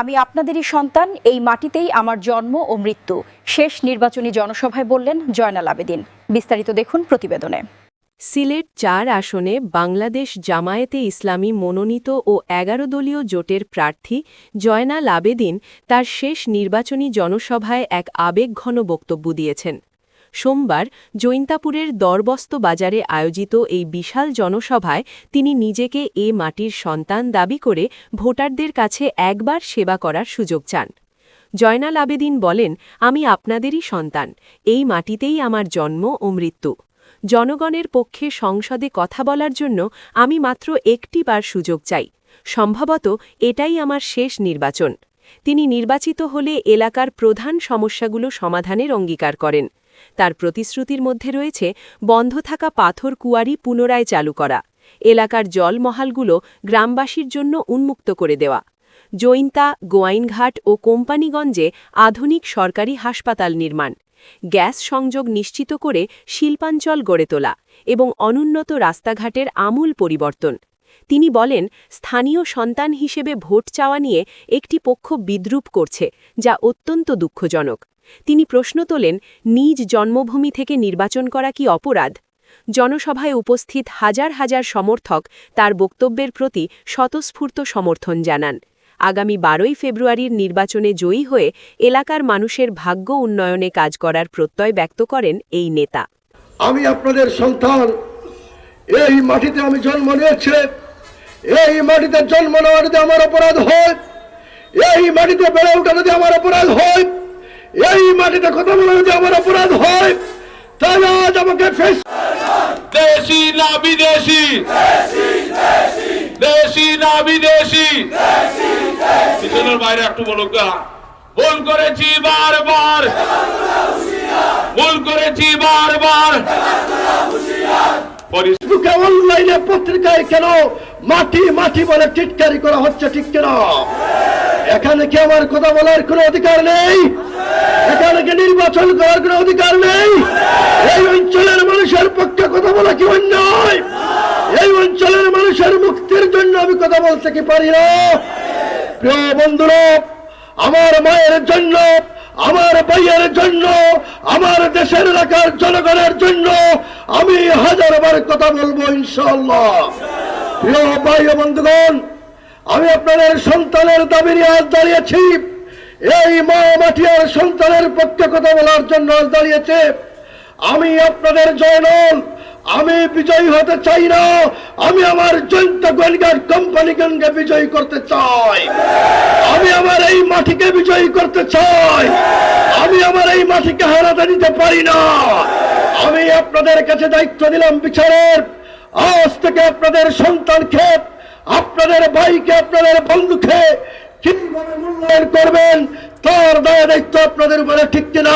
আমি আপনাদেরই সন্তান, এই মাটিতেই আমার জন্ম ও মৃত্যু। শেষ নির্বাচনী জনসভায় বললেন জয়নাল আবেদিন। বিস্তারিত দেখুন প্রতিবেদনে। সিলেট চার আসনে বাংলাদেশ জামায়েতে ইসলামী মনোনীত ও এগারো দলীয় জোটের প্রার্থী জয়নাল আবেদিন তার শেষ নির্বাচনী জনসভায় এক আবেগঘন বক্তব্য দিয়েছেন। সোমবার জৈন্তাপুরের দরবস্ত বাজারে আয়োজিত এই বিশাল জনসভায় তিনি নিজেকে এ মাটির সন্তান দাবি করে ভোটারদের কাছে একবার সেবা করার সুযোগ চান। জয়নাল আবেদিন বলেন, আমি আপনাদেরই সন্তান। এই মাটিতেই আমার জন্ম ও মৃত্যু। জনগণের পক্ষে সংসদে কথা বলার জন্য আমি মাত্র একটি বার সুযোগ চাই। সম্ভবত এটাই আমার শেষ নির্বাচন। তিনি নির্বাচিত হলে এলাকার প্রধান সমস্যাগুলো সমাধানের অঙ্গীকার করেন। তার প্রতিশ্রুতির মধ্যে রয়েছে বন্ধ থাকা পাথর কুয়ারি পুনরায় চালু করা, এলাকার জলমহালগুলো গ্রামবাসীর জন্য উন্মুক্ত করে দেওয়া। জৈন্তা, গোয়াইনঘাট ও কোম্পানিগঞ্জে আধুনিক সরকারি হাসপাতাল নির্মাণ, গ্যাস সংযোগ নিশ্চিত করে শিল্পাঞ্চল গড়ে তোলা এবং অনুন্নত রাস্তাঘাটের আমূল পরিবর্তন। তিনি বলেন, স্থানীয় সন্তান হিসেবে ভোট চাওয়া নিয়ে একটি পক্ষ বিদ্রুপ করছে, যা অত্যন্ত দুঃখজনক। তিনি প্রশ্ন তোলেন, নিজ জন্মভূমি থেকে নির্বাচন করা কি অপরাধ? জনসভায় উপস্থিত হাজার হাজার সমর্থক তার বক্তব্যের প্রতি স্বতঃস্ফূর্ত সমর্থন জানান। আগামী বারোই ফেব্রুয়ারির নির্বাচনে জয়ী হয়ে এলাকার মানুষের ভাগ্য উন্নয়নে কাজ করার প্রত্যয় ব্যক্ত করেন এই নেতা। আমি আপনাদের সন্তান। এই মাটিতে আমি জন্ম নিয়েছে। এই মাটিতে জন্ম নেওয়া যদি আমার অপরাধ হয়, এই মাটিতে বেড়ে ওঠা যদি আমার অপরাধ হয় এই মাটিতে কথা বলা যদি আমার অপরাধ হয় তাহলে আজ আমাকে ফেস দেশি না বিদেশি? দেশি না বিদেশি? পিছনের বাইরে একটু বলুক। ভুল করেছি বারবার। ভুল করেছি বারবার। ফেসবুকে অনলাইনে পত্রিকায় কেন মাটি মাটি বলে টিটকারি করা হচ্ছে ঠিক কেন? এখানে কি আমার কথা বলার কোনো অধিকার নেই? এখানে করার কোনো অধিকার নেই। এই অঞ্চলের মানুষের পক্ষে কথা বলা কি অন্যায়? এই অঞ্চলের মানুষের মুক্তির জন্য আমি কথা বলতে কি পারি না? প্রিয় বন্ধুরা, আমার মায়ের জন্য, আমার ভাইয়ের জন্য, আমার দেশের এলাকার জনগণের জন্য আমি হাজারবার কথা বলব ইনশাল্লাহ বন্ধুগণ, আমি আপনাদের সন্তানের দাবি নিয়ে আজ দাঁড়িয়েছি। এই মা মাটিয়ার সন্তানের পক্ষে কথা বলার জন্য দাঁড়িয়েছে। আমি আপনাদের জয়নল, আমি বিজয়ী হতে চাই না, আমি আমার জয়ন্ত গোয়েনগার কোম্পানিগণকে বিজয়ী করতে চাই। আমি আমার এই মাটিকে বিজয়ী করতে চাই। আমি আমার এই মাটিকে হারাতে দিতে পারি না। আমি আপনাদের কাছে দায়িত্ব দিলাম বিচারের। আজ থেকে আপনাদের সন্তানকে, আপনাদের ভাইকে, আপনাদের বন্ধু বন্ধুকে কীভাবে মূল্যায়ন করবেন তার দায় দায়িত্ব আপনাদের উপরে ঠিক কিনা।